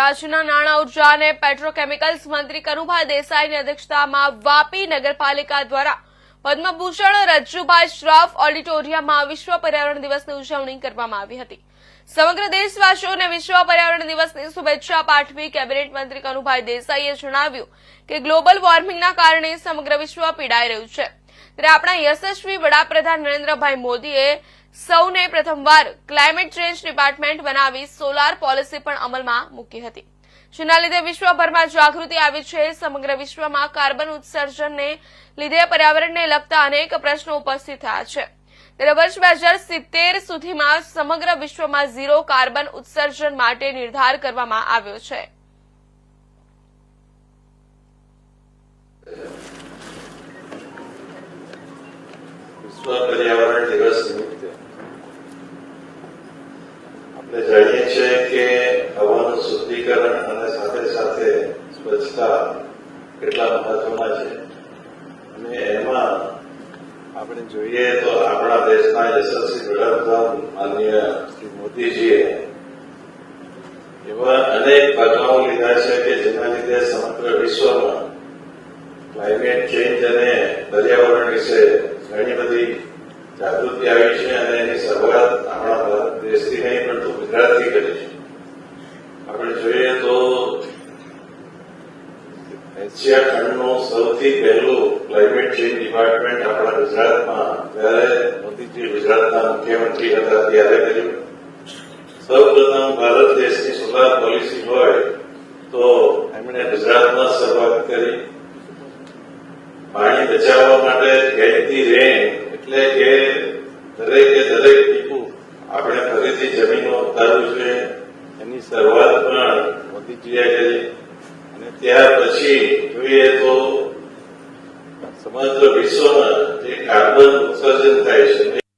રાજ્યના નાણાં ઊર્જા અને પેટ્રોકેમિકલ્સ મંત્રી કનુભાઈ દેસાઈની અધ્યક્ષતામાં વાપી નગરપાલિકા દ્વારા પદ્મભૂષણ રજ્જુભાઈ શ્રોફ ઓડિટોરિયમમાં વિશ્વ પર્યાવરણ દિવસની ઉજવણી કરવામાં આવી હતી. સમગ્ર દેશવાસીઓને વિશ્વ પર્યાવરણ દિવસની શુભેચ્છા પાઠવી કેબિનેટ મંત્રી કનુભાઈ દેસાઈએ જણાવ્યું કે ગ્લોબલ વોર્મિંગના કારણે સમગ્ર વિશ્વ પીડાઈ રહ્યું છે. ત્યારે આપણા યશસ્વી વડાપ્રધાન નરેન્દ્રભાઈ મોદીએ સૌને પ્રથમવાર ક્લાઇમેટ ચેન્જ ડિપાર્ટમેન્ટ બનાવી સોલાર પોલિસી પણ અમલમાં મૂકી હતી. જેના લીધે વિશ્વભરમાં જાગૃતિ આવી છે. સમગ્ર વિશ્વમાં કાર્બન ઉત્સર્જનને લીધે પર્યાવરણને લગતા અનેક પ્રશ્નો ઉપસ્થિત થયા છે. ત્યારે વર્ષ બે હજાર સિત્તેર સુધીમાં સમગ્ર વિશ્વમાં ઝીરો કાર્બન ઉત્સર્જન માટે નિર્ધાર કરવામાં આવ્યો છે. પર્યાવરણ દિવસ નિમિત્તે આપણે જાણીએ છીએ કે હવાનું શુદ્ધિકરણ અને સાથે સાથે સ્વચ્છતા કેટલા મહત્વના છે. અને એમાં આપણે જોઈએ તો આપણા દેશના યશસ્વી વડાપ્રધાન માનનીય શ્રી મોદીજીએ એવા અનેક પગલાઓ લીધા છે કે જેના લીધે સમગ્ર વિશ્વમાં ક્લાઇમેટ ચેન્જ અને પર્યાવરણ વિશે ઘણી બધી જાગૃતિ આવી છે અને એની શરૂઆત આપણા ભારત દેશથી નહીં પરંતુ ગુજરાતથી કરી છે આપણે જોઈએ તો એશિયા ખંડનું સૌથી પહેલું ક્લાઇમેટ ચેન્જ ડિપાર્ટમેન્ટ આપણા ગુજરાતમાં ત્યારે મોદીજી ગુજરાતના મુખ્યમંત્રી હતા ત્યારે કર્યું સૌ પ્રથમ ભારત દેશની સોલાર પોલિસી હોય તો એમણે ગુજરાતમાં શરૂઆત કરી. પાણી બચાવવા માટે ખેડતી રેન એટલે કે દરેકે દરેક ટીપું આપણે ફરીથી જમીનો ઉતારવું જોઈએ. મોદીજીએ કરી અને ત્યાર પછી જોઈએ તો સમગ્ર વિશ્વમાં જે કાર્બન ઉત્સર્જન થાય છે